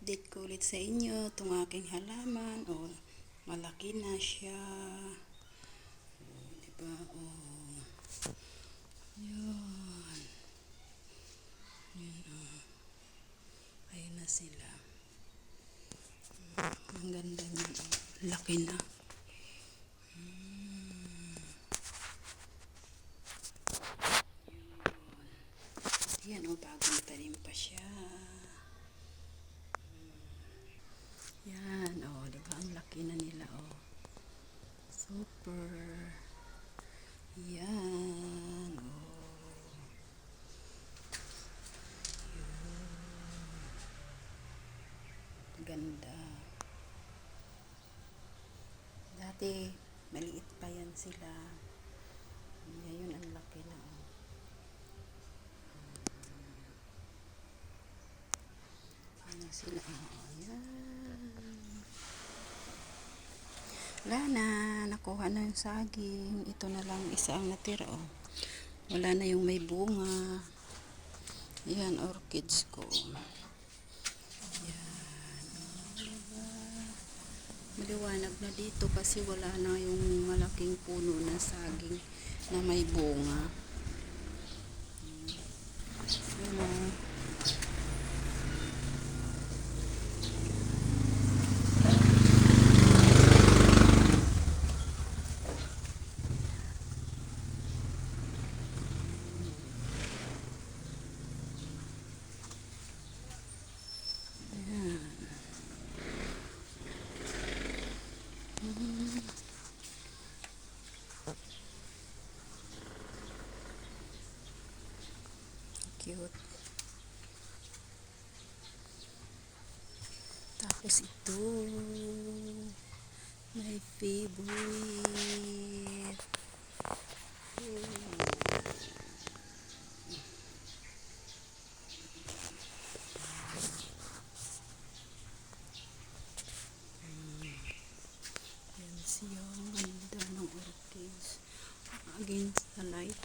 i-update ko ulit sa inyo itong aking halaman. O, malaki na siya. O, diba? O, yun. Yun, o. Ayun na sila. Ang ganda niya. o. Laki na. Yan o, bagong tanim pa siya. Yan, o, di ba? Ang laki na nila, o. Super. Yan, o. Yun. Ganda. Dati, maliit pa yan sila. Ngayon, ang laki na, o. Ano sila? Oh, yan. Wala na. Nakuha na yung saging. Ito na lang isa ang natira. Oh. Wala na yung may bunga. Yan, orchids ko. Yan. Maliwanag na dito kasi wala na yung malaking puno ng saging na may bunga. cute. Tapos ito, my favorite. Yan siya, ang ganda ng orchids against the light.